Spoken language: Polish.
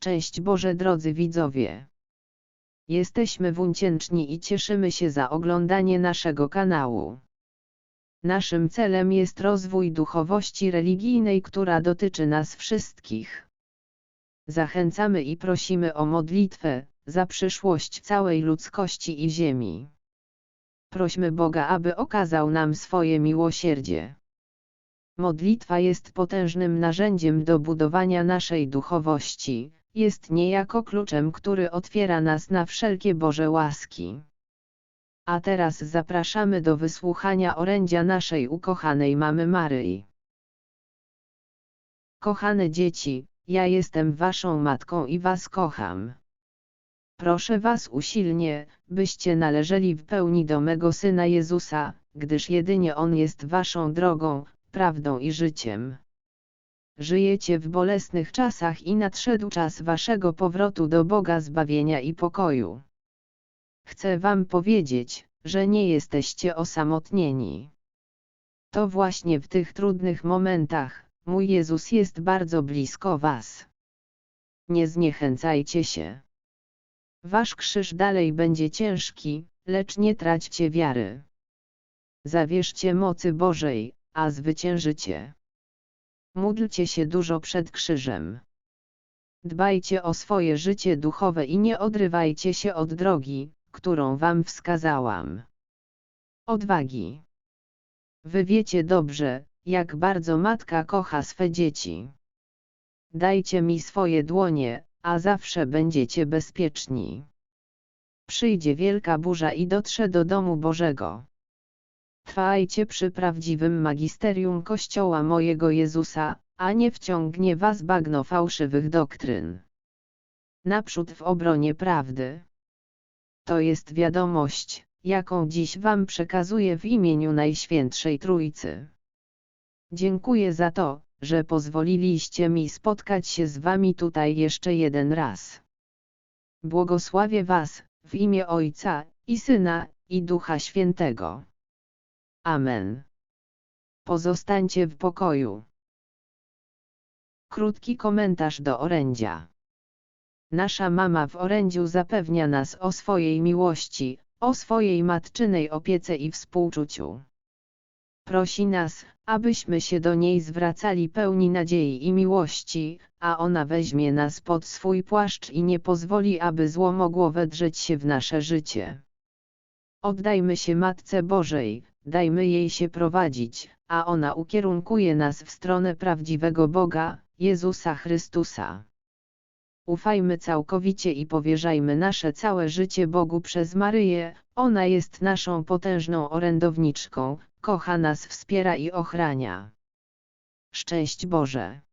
Szczęść Boże drodzy widzowie. Jesteśmy wdzięczni i cieszymy się za oglądanie naszego kanału. Naszym celem jest rozwój duchowości religijnej, która dotyczy nas wszystkich. Zachęcamy i prosimy o modlitwę za przyszłość całej ludzkości i ziemi. Prośmy Boga, aby okazał nam swoje miłosierdzie. Modlitwa jest potężnym narzędziem do budowania naszej duchowości, jest niejako kluczem, który otwiera nas na wszelkie Boże łaski. A teraz zapraszamy do wysłuchania orędzia naszej ukochanej mamy Maryi. Kochane dzieci, ja jestem waszą matką i was kocham. Proszę was usilnie, byście należeli w pełni do mego Syna Jezusa, gdyż jedynie On jest waszą drogą, prawdą i życiem. Żyjecie w bolesnych czasach i nadszedł czas waszego powrotu do Boga zbawienia i pokoju. Chcę wam powiedzieć, że nie jesteście osamotnieni. To właśnie w tych trudnych momentach, mój Jezus jest bardzo blisko was. Nie zniechęcajcie się. Wasz krzyż dalej będzie ciężki, lecz nie traćcie wiary. Zawierzcie mocy Bożej, a zwyciężycie. Módlcie się dużo przed krzyżem. Dbajcie o swoje życie duchowe i nie odrywajcie się od drogi, którą wam wskazałam. Odwagi. Wy wiecie dobrze, jak bardzo matka kocha swe dzieci. Dajcie mi swoje dłonie, a zawsze będziecie bezpieczni. Przyjdzie wielka burza i dotrze do domu Bożego. Trwajcie przy prawdziwym magisterium Kościoła mojego Jezusa, a nie wciągnie was bagno fałszywych doktryn. Naprzód w obronie prawdy. To jest wiadomość, jaką dziś wam przekazuję w imieniu Najświętszej Trójcy. Dziękuję za to, że pozwoliliście mi spotkać się z wami tutaj jeszcze jeden raz. Błogosławię was, w imię Ojca, i Syna, i Ducha Świętego. Amen. Pozostańcie w pokoju. Krótki komentarz do orędzia. Nasza mama w orędziu zapewnia nas o swojej miłości, o swojej matczynej opiece i współczuciu. Prosi nas, abyśmy się do niej zwracali pełni nadziei i miłości, a ona weźmie nas pod swój płaszcz i nie pozwoli, aby zło mogło wedrzeć się w nasze życie. Oddajmy się Matce Bożej, dajmy jej się prowadzić, a ona ukierunkuje nas w stronę prawdziwego Boga, Jezusa Chrystusa. Ufajmy całkowicie i powierzajmy nasze całe życie Bogu przez Maryję, ona jest naszą potężną orędowniczką, kocha nas, wspiera i ochrania. Szczęść Boże!